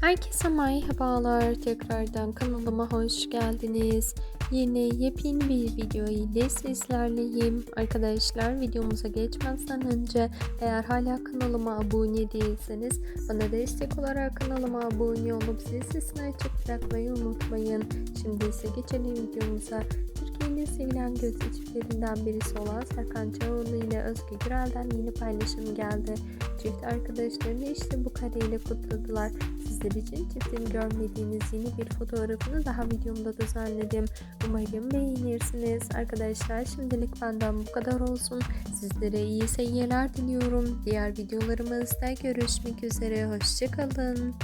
Herkese merhabalar. Tekrardan kanalıma hoş geldiniz. Yeni yepyeni bir video ile sizlerleyim. Arkadaşlar videomuza geçmezden önce eğer hala kanalıma abone değilseniz bana destek olarak kanalıma abone olup zil sesini açık bırakmayı unutmayın. Şimdi ise geçelim videomuza. Türkiye'nin sevilen gözlü çiftlerinden birisi olan Serkan Çağoğlu ile Özge Gürel'den yeni paylaşım geldi. Çift arkadaşlarını işte bu kareyle kutladılar. Sizler için çiftin görmediğiniz yeni bir fotoğrafını daha videomda düzenledim. Umarım beğenirsiniz. Arkadaşlar şimdilik benden bu kadar olsun. Sizlere iyi seyirler diliyorum. Diğer videolarımızda görüşmek üzere. Hoşçakalın.